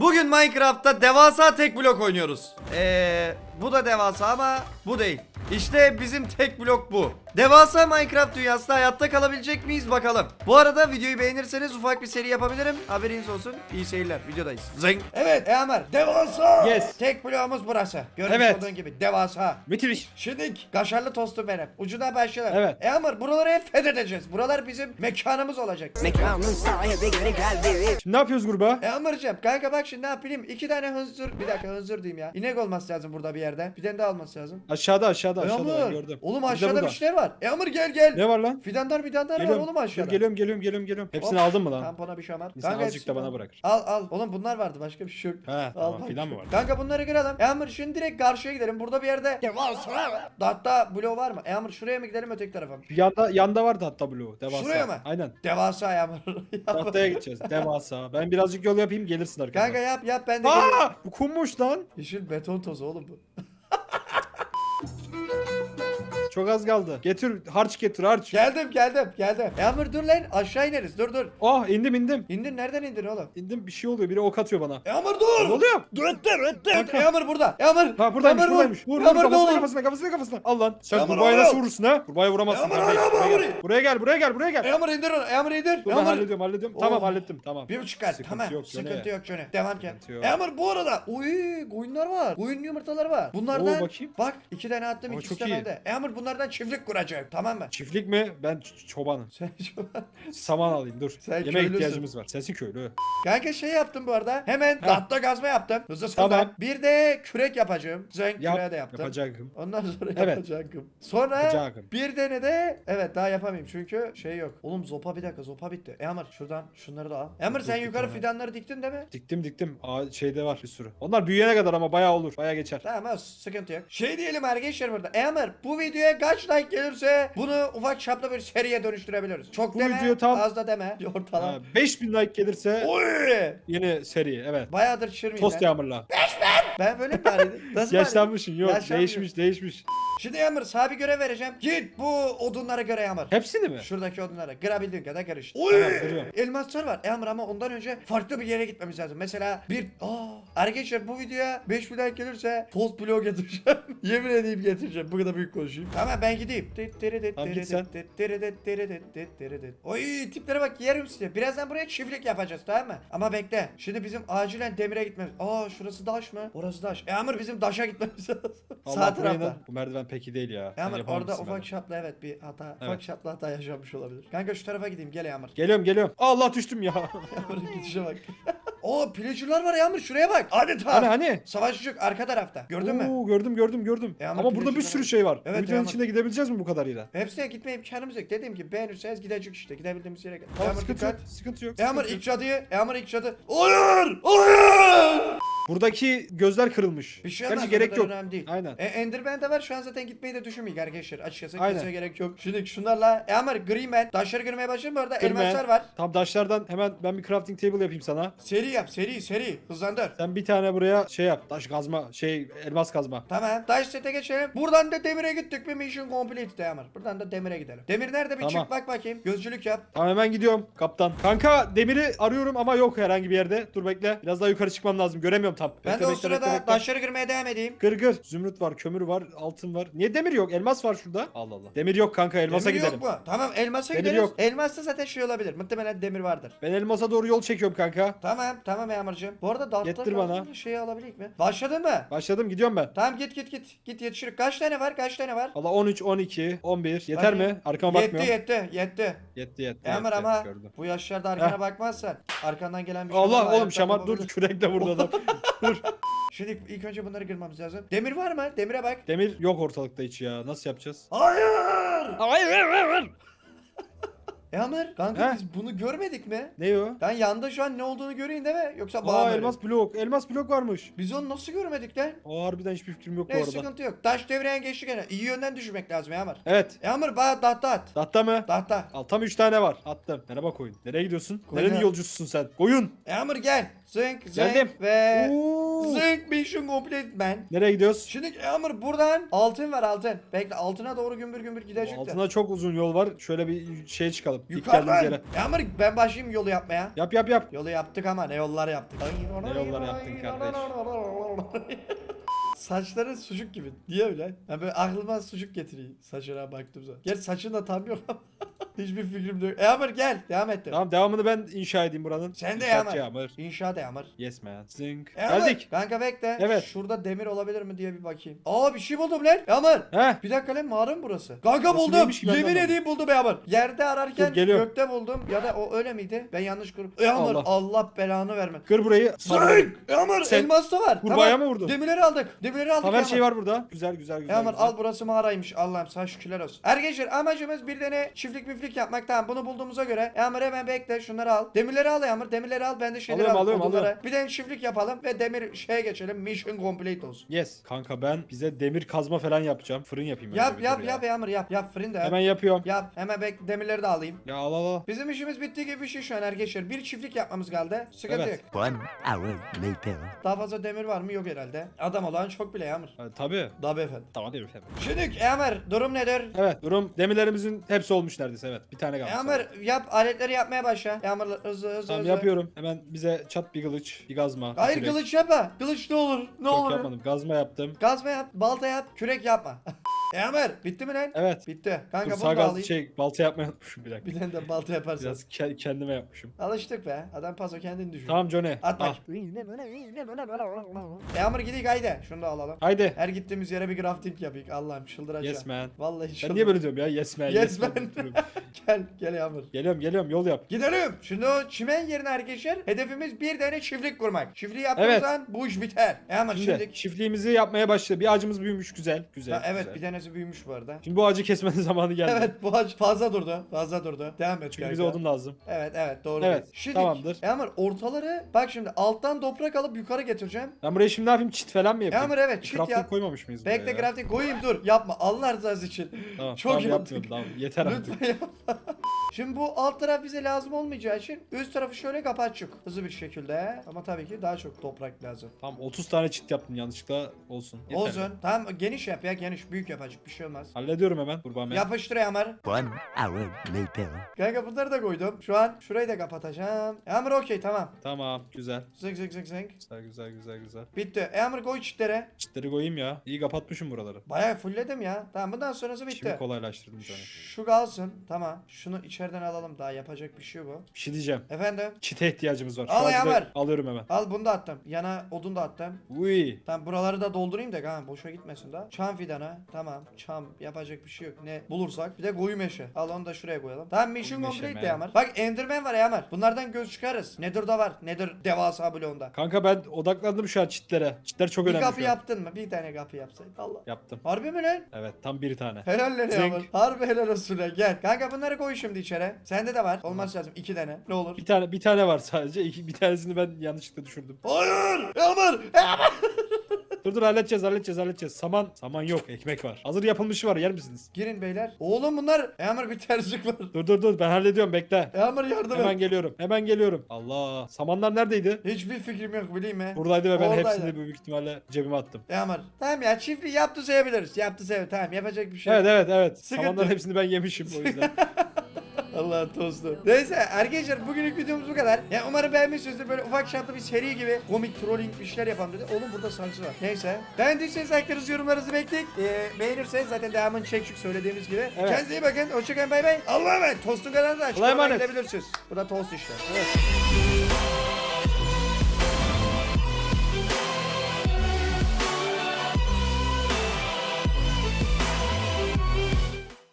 Bugün Minecraft'ta devasa tek blok oynuyoruz. Eee bu da devasa ama bu değil. İşte bizim tek blok bu. Devasa Minecraft dünyasında hayatta kalabilecek miyiz bakalım. Bu arada videoyu beğenirseniz ufak bir seri yapabilirim. Haberiniz olsun. İyi seyirler. Videodayız. Zing. Evet Eamer. Devasa. Yes. Tek bloğumuz burası. Görmüş Evet. olduğun gibi. Devasa. Müthiş. Şimdi kaşarlı tostum benim. Ucuna başlayalım. Evet. Eamer buraları hep fethedeceğiz. Buralar bizim mekanımız olacak. Mekanın sahibi geri geldi. Şimdi ne yapıyoruz gruba? E Amar'cığım kanka bak şimdi ne yapayım? İki tane hınzır bir dakika hınzır diyeyim ya. İnek olması lazım burada bir yerde. Bir tane daha olması lazım. Aşağıda aşağıda E aşağıda ben Amr, gördüm. Oğlum aşağıda burada. bir şeyler var. E Amr gel gel. Ne var lan? Fidanlar fidanlar var Geliyorum. oğlum aşağıda. Geliyorum geliyorum geliyorum geliyorum. Hepsini Hop. aldın mı lan? Tampona bir şamar. İnsan Kanka azıcık da hepsini bana bırakır. Al al. Oğlum bunlar vardı başka bir şey yok. He Al tamam bak mı var? Kanka bunları kıralım. E Amr şimdi direkt karşıya gidelim. Burada bir yerde Hatta bloğu var mı? E Amr şuraya mı gidelim öteki tarafa mı? Yanda yanda vardı hatta blue. Devasa. Şuraya mı? Aynen. Devasa E Amr. Tahtaya gideceğiz. Devasa. Ben birazcık yol yapayım gelirsin arkadan. Kanka yap yap ben de geleyim. Aa! Bu kummuş lan. Yeşil beton tozu oğlum bu. Çok az kaldı. Getir harç getir harç. Geldim geldim geldim. Yağmur dur lan aşağı ineriz dur dur. Ah indim indim. İndir nereden indir oğlum? İndim bir şey oluyor. Biri ok atıyor bana. Yağmur Ne dur. oluyor? Dur, Yağmur burada. Yağmur. Ha buradaymış Yağmur buradaymış. Vur vur Yağmur kafasına vur. kafasına kafasına kafasına. Al lan. Sen Yağmur kurbağayı vur. nasıl vurursun ha? Kurbağayı vuramazsın. Yağmur. Yağmur, Buraya Yağmur. gel. Buraya gel buraya gel buraya gel. Yağmur indir onu. Yağmur indir. Dur ben Yağmur. hallediyorum hallediyorum. Tamam Oh. hallettim tamam. Bir buçuk kalp. Sıkıntı Tamam. yok, Sıkıntı Johnny. yok Johnny. Devam ki. Sıkıntı yok. Yağmur bu arada. Uy koyunlar var. Koyun yumurtaları var. Bunlardan. Oo, bakayım. Bak iki tane attım Oo, ikisi çok de iyi. Yağmur bunlardan çiftlik kuracak. Tamam mı? Çiftlik mi? Ben ç- çobanım. Sen şu Saman alayım dur. Sen Yemek köylüsün. ihtiyacımız var. Sensin köylü. Kanka şey yaptım bu arada. Hemen Ha. tahta gazma yaptım. Hızlı sondan. Tamam. Bir de kürek yapacağım. Zenk Yap. küreği de yaptım. Yapacağım. Ondan sonra Evet. yapacağım. Sonra Yapacağım. bir tane de evet daha yapamayayım çünkü şey yok. Oğlum zopa bir dakika zopa bitti. Emir şuradan şunları da al. Emir sen Dur, yukarı fidanları diktin değil mi? Diktim diktim. Aa, şeyde var bir sürü. Onlar büyüyene kadar ama bayağı olur. Bayağı geçer. Tamam az sıkıntı yok. Şey diyelim arkadaşlar burada. Emir bu videoya kaç like gelirse bunu ufak çaplı bir seriye dönüştürebiliriz. Çok Bu deme video tam- az da deme. Ortalama. Ha, 5000 like gelirse Oy! yeni seri evet. Bayağıdır çırmayayım Tost ben. yağmurla. Ben böyle mi? Nasıl bağırıyordum? Yaşlanmışsın yok. Yaşlanmıyorum. Değişmiş değişmiş. Şimdi Emir sana bir görev vereceğim. Git bu odunlara göre Emir. Hepsini mi? Şuradaki odunlara kırabildiğin kadar kır işte. Tamam, kırıyorum. Elmaslar var Emre ama ondan önce farklı bir yere gitmemiz lazım. Mesela bir... Aa, arkadaşlar bu videoya 5 bin like gelirse tost bloğu getireceğim. Yemin edeyim getireceğim. Bu kadar büyük konuşayım. Tamam ben gideyim. Tamam, git sen. Oy tiplere bak yerim size. Birazdan buraya çiftlik yapacağız tamam mı? Ama bekle. Şimdi bizim acilen demire gitmemiz. Aa şurası daş mı? Orası daş. E Amr bizim daşa gitmemiz lazım. Allah Sağ burayı tarafta. da- Bu merdiven peki değil ya. Sen Yağmur yapamamışsın orada ufak bence. şapla evet bir hata. Ufak Evet. şapla hata yaşanmış olabilir. Kanka şu tarafa gideyim gel Yağmur. Geliyorum geliyorum. Allah düştüm ya. Yağmur'un gidişe bak. Oo pillager'lar var Yağmur şuraya bak. Adeta. hani hani? Savaş çocuk arka tarafta. Gördün mü? Oo, gördüm gördüm gördüm. E ama ama burada bir sürü şey var. Evet, Bu videonun ama- içinde gidebileceğiz mi bu kadarıyla? Hepsine gitme imkanımız yok. Dediğim gibi beğenirseniz gidecek işte. Gidebildiğimiz yere gel. Tamam Yağmur sıkıntı dikkat. yok. Sıkıntı yok. Yağmur sıkıntı yok. ilk cadıyı. Yağmur ilk cadı. Hayır! Hayır! Buradaki gözler kırılmış. Bir şey Gerçi olmaz. gerek yok. Önemli değil. Aynen. E, Enderman de var. Şu an zaten gitmeyi de düşünmeyin arkadaşlar. Açıkçası Aynen. kimseye gerek yok. Şimdi şunlarla. Yağmur Green Man. Taşları kırmaya başlayayım mı orada? Kırma. Elmaslar var. Tam taşlardan hemen ben bir crafting table yapayım sana. Seri yap. Seri seri. Hızlandır. Sen bir tane buraya şey yap. Taş kazma, şey elmas kazma. Tamam. Taş sete geçelim. Buradan da demire gittik mi mission complete Yağmur. Buradan da demire gidelim. Demir nerede bir Tamam. çık bak bakayım. Gözcülük yap. Tamam hemen gidiyorum kaptan. Kanka demiri arıyorum ama yok herhangi bir yerde. Dur bekle. Biraz daha yukarı çıkmam lazım. Göremiyorum tam. Ben de o sırada taşları kırmaya devam edeyim. Kır kır. Zümrüt var, kömür var, altın var. Niye demir yok? Elmas var şurada. Allah Allah. Demir yok kanka elmasa demir gidelim. yok mu? Tamam elmasa Demir gideriz. yok. Elmasta zaten şey olabilir. Muhtemelen demir vardır. Ben elmasa doğru yol çekiyorum kanka. Tamam tamam Yağmurcuğum. Bu arada daltlar bana. şeyi alabilir mi? Başladın mı? Başladım gidiyorum ben. Tamam git git git. Git yetişir. Kaç tane var? Kaç tane var? Valla 13, 12, 11. Yeter Bakayım. mi? Arkama yetti, bakmıyorum. yetti yetti Yetti yetti. Yağmur yetti. ama Gördüm. bu yaşlarda arkana Heh. bakmazsan arkandan gelen bir şey Allah oğlum şamar dur kürekle burada adam. dur. Şimdi ilk önce bunları kırmamız lazım. Demir var mı? Demire bak. Demir yok ortalıkta hiç ya. Nasıl yapacağız? Hayır! Hayır hayır hayır. Yağmur kanka Heh. biz bunu görmedik mi? Ne o? Ben yanda şu an ne olduğunu göreyim değil mi? Yoksa Aa bağ mı elmas blok. Elmas blok varmış. Biz onu nasıl görmedik lan? Aa harbiden hiçbir fikrim yok bu Ne arada. sıkıntı yok. Taş devreyen geçti gene. İyi yönden düşürmek lazım Yağmur. Evet. Yağmur bana tahta at. Tahta mı? Tahta. Al tam 3 tane var. Attım. Merhaba koyun. Nereye gidiyorsun? Koyun Nerenin yolcususun sen? Koyun. Yağmur gel. Zınk zınk Geldim. ve Oo. Zınk mission complete man. Nereye gidiyoruz? Şimdi Yağmur buradan altın var altın. Bekle altına doğru gümbür gümbür gidecek de. Altına çok uzun yol var. Şöyle bir şeye çıkalım. İlk Yukarıdan. yere. Yağmur ben başlayayım yolu yapmaya. Yap yap yap. Yolu yaptık ama ne yollar yaptık. Ne yollar yaptın kardeş? Saçların sucuk gibi. Niye öyle? Yani böyle aklıma sucuk getiriyor saçına baktığım zaman. Gerçi saçın da tam yok ama. Hiçbir fikrim yok. Yağmur gel. Devam et. Tamam devamını ben inşa edeyim buranın. Sen de İnşaatçı Yağmur. Yağmur. İnşaat Yağmur. Yes man. Zınk. Yağmur, Geldik. Kanka bekle. Evet. Şurada demir olabilir mi diye bir bakayım. Aa bir şey buldum lan. Yağmur. He. Bir dakika lan mağara mı burası? Kanka buldum. neymiş ki ben de Yemin anlamadım. edeyim buldum Yağmur. Yerde ararken Dur, geliyorum. gökte buldum. Ya da o öyle miydi? Ben yanlış kurup. Yağmur Allah, Allah. belanı verme. Kır burayı. Zınk! Yağmur Sen elmas da var. kurbağaya mı vurdun? Demirleri aldık. Demirleri aldık her Yağmur. şey var burada. Güzel güzel güzel. Yağmur güzel. al burası mağaraymış. Allah'ım sana şükürler olsun. Arkadaşlar amacımız bir tane çiftlik miflik yapmak. Tamam bunu bulduğumuza göre. Yağmur hemen bekle şunları al. Demirleri al Yağmur. Demirleri al. Ben de şeyleri Alıyorum, al. alıyorum, odunları. alıyorum. Bir tane çiftlik yapalım ve demir şeye geçelim. Mission complete olsun. Yes. Kanka ben bize demir kazma falan yapacağım. Fırın yapayım. önce Yap bir yap dur yap ya. Yağmur yap. Yap fırın da yap. Hemen yapıyorum. Yap. Hemen bek demirleri de alayım. Ya al al al. Bizim işimiz bittiği gibi bir şey şu an arkadaşlar. Bir çiftlik yapmamız kaldı. Sıkıntı Evet. yok. One hour later. Daha fazla demir var mı? Yok herhalde. Adam olan çok bile Yağmur. Ha, tabii. Tabii efendim. Tamam değil efendim. Şimdi Yağmur durum nedir? Evet durum demirlerimizin hepsi olmuş neredeyse evet. Bir tane kaldı. Yağmur yap aletleri yapmaya başla. Yağmur hızlı hızlı Tamam hızlı. yapıyorum. Hemen bize çat bir kılıç, bir gazma. bir Hayır kürek. kılıç yapma. Kılıç ne olur? Ne Yok olur? yapmadım. Gazma yaptım. Gazma yap, balta yap, kürek yapma. Yağmur bitti mi lan? Evet. Bitti. Dur, Kanka sağ bunu da alayım. şey balta yapmayı unutmuşum bir dakika. Bir tane de balta yaparsın. Biraz ke- kendime yapmışım. Alıştık be. Adam paso kendini düşün. Tamam Johnny. At bak. Yağmur gidik haydi. Şunu da alalım. Haydi. Her gittiğimiz yere bir crafting yapayım. Allah'ım çıldıracağım. Yes man. Vallahi Ben çıldıracağım. niye böyle diyorum ya? Yes man. Yes man. diyorum. gel gel Yağmur. geliyorum geliyorum yol yap. Gidelim. Şimdi o çimen yerine arkadaşlar hedefimiz bir tane çiftlik kurmak. Çiftliği yaptığımız Evet. zaman bu iş biter. Yağmur Şimdi şimdi... çiftliğimizi yapmaya başladı. Bir ağacımız büyümüş güzel. Güzel. Ha, evet güzel. bir tanesi büyümüş bu arada. Şimdi bu ağacı kesmenin zamanı geldi. Evet bu ağaç fazla durdu. Fazla durdu. Devam et Çünkü bize odun lazım. Evet evet doğru. Evet, diyorsun. Şimdi tamamdır. Yağmur ortaları bak şimdi alttan toprak alıp yukarı getireceğim. Ben buraya şimdi ne yapayım? Çit falan mı yapayım? Yağmur evet çit Crafting yap. koymamış mıyız Bekle ya? crafting koyayım dur yapma Allah rızası için. Tamam, Çok tamam, yaptık. tamam. Yeter artık. Lütfen yapma. Şimdi bu alt taraf bize lazım olmayacağı için üst tarafı şöyle kapatçık. Hızlı bir şekilde ama tabii ki daha çok toprak lazım. Tamam 30 tane çit yaptım yanlışlıkla olsun. Yeter. Olsun. Tamam geniş yap ya geniş büyük yapacak bir şey olmaz. Hallediyorum hemen kurban ben. Yapıştır Yağmur. One hour later. Kanka bunları da koydum. Şu an şurayı da kapatacağım. Yağmur okey tamam. Tamam güzel. Zık zık zık zık. Güzel güzel güzel güzel. Bitti. Yağmur koy çitlere. Çitleri koyayım ya. İyi kapatmışım buraları. Bayağı fullledim ya. Tamam bundan sonrası bitti. Şimdi kolaylaştırdım. Şu kalsın. Tamam. Şunu içeriden alalım. Daha yapacak bir şey yok. Bir şey diyeceğim. Efendim. Çite ihtiyacımız var. Şu Al ağacı da Yağmur. Alıyorum hemen. Al bunu da attım. Yana odun da attım. Uy. Tamam buraları da doldurayım da kanka boşa gitmesin daha. Çam fidanı. Tamam. Çam yapacak bir şey yok. Ne bulursak. Bir de koyu meşe. Al onu da şuraya koyalım. Tamam mission Koyu meşe complete mi? de Yamar. Bak Enderman var Yamar. Bunlardan göz çıkarız. Nether da var. Nether devasa bloğunda. Kanka ben odaklandım şu an çitlere. Çitler çok Bir önemli kapı şu an. yaptın mı? Bir tane kapı yapsaydın. Allah. Yaptım. Harbi mi lan? Evet tam bir tane. Helal lan Zing. Yamar. Harbi helal olsun lan. Gel. Kanka bunları koy şimdi içeri. Sende de var. Olmaz lazım. iki tane. Ne olur. Bir tane bir tane var sadece. İki, bir tanesini ben yanlışlıkla düşürdüm. Hayır. Yamar. Yamar. Dur dur halledeceğiz halledeceğiz halledeceğiz. Saman saman yok ekmek var. Hazır yapılmışı var yer misiniz? Girin beyler. Oğlum bunlar. Yamar bir terslik var. Dur dur dur ben hallediyorum bekle. Yamar yardım Hemen et. geliyorum. Hemen geliyorum. Allah. Samanlar neredeydi? Hiçbir fikrim yok bileyim mi? Buradaydı ve ben Oradaydı. hepsini büyük ihtimalle cebime attım. Yağmur. Tamam ya çiftliği yaptı sayabiliriz. Yaptı sayabiliriz. Tamam yapacak bir şey Evet yok. evet evet. Sıkıntı Samanların hepsini ben yemişim o yüzden. Allah tostu. Neyse arkadaşlar bugünlük videomuz bu kadar. Ya umarım beğenmişsinizdir. Böyle ufak çaplı bir seri gibi komik trolling bir şeyler yapalım dedi. Oğlum burada sancı var. Neyse. Beğendiyseniz like'larınızı yorumlarınızı bekleyin. Ee, beğenirseniz zaten devamını çektik söylediğimiz gibi. Evet. Kendinize iyi bakın. Hoşçakalın bay bay. Allah'a emanet. Tostun Allah'a açıklamadan emanet. gidebilirsiniz. Bu da tost işte. evet.